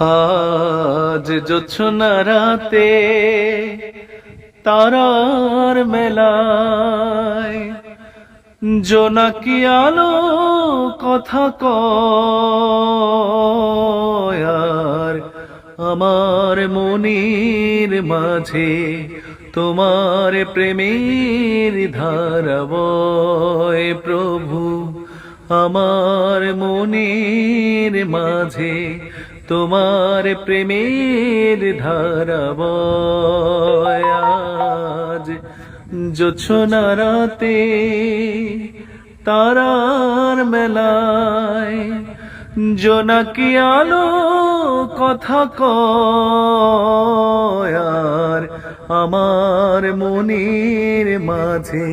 আজ জোছনা রাতে তারার মেলায়। জোনাকি আলো কথা কয়, আর আমার মনির মাঝে তোমার প্রেমের ধারাবয় প্রভু, আমার মনের মাঝে তোমার প্রেমের ধারাবয় আজ জোছনা রাতে তারার মেলায় জোনাকি আলো কথা কয় আর আমার মনের মাঝে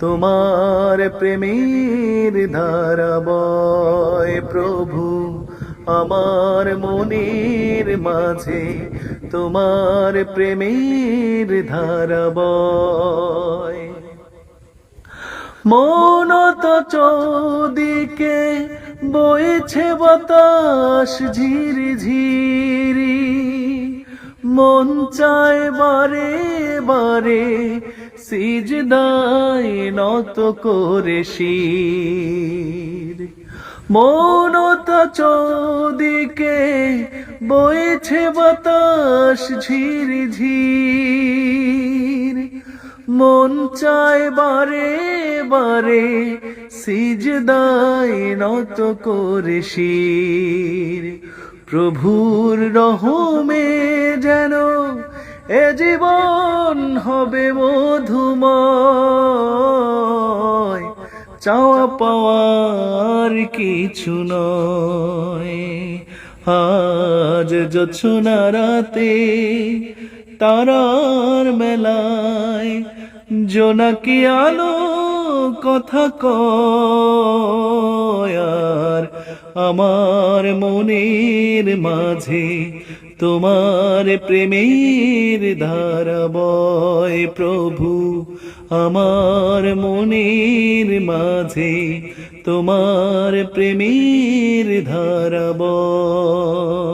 তোমার প্রেমের ধারাবয় প্রভু আমার মনের মাঝে, তোমার প্রেমের ধারাবয় মনত চৌদিকে বইছে বাতাস ঝিরি ঝিরি। মন চায় বারে বারে সিজদায় নত করে শির। মনত চৌদিকে বইছে বাতাস ঝির ঝির। মন চায় বারে বারে সিজদায় নত করে শির। প্রভুর রহমে যেন এ জীবন হবে মধুময়। চাওয়া পাওয়ার কিছু নয়। আজ জোছনা রাতে তারার মেলায় জোনাকি আলো কথা কয়ার আমার মনের মাঝে তোমার প্রেমের ধারাবয় প্রভু আমার মনের মাঝে তোমার প্রেমের ধারাবয়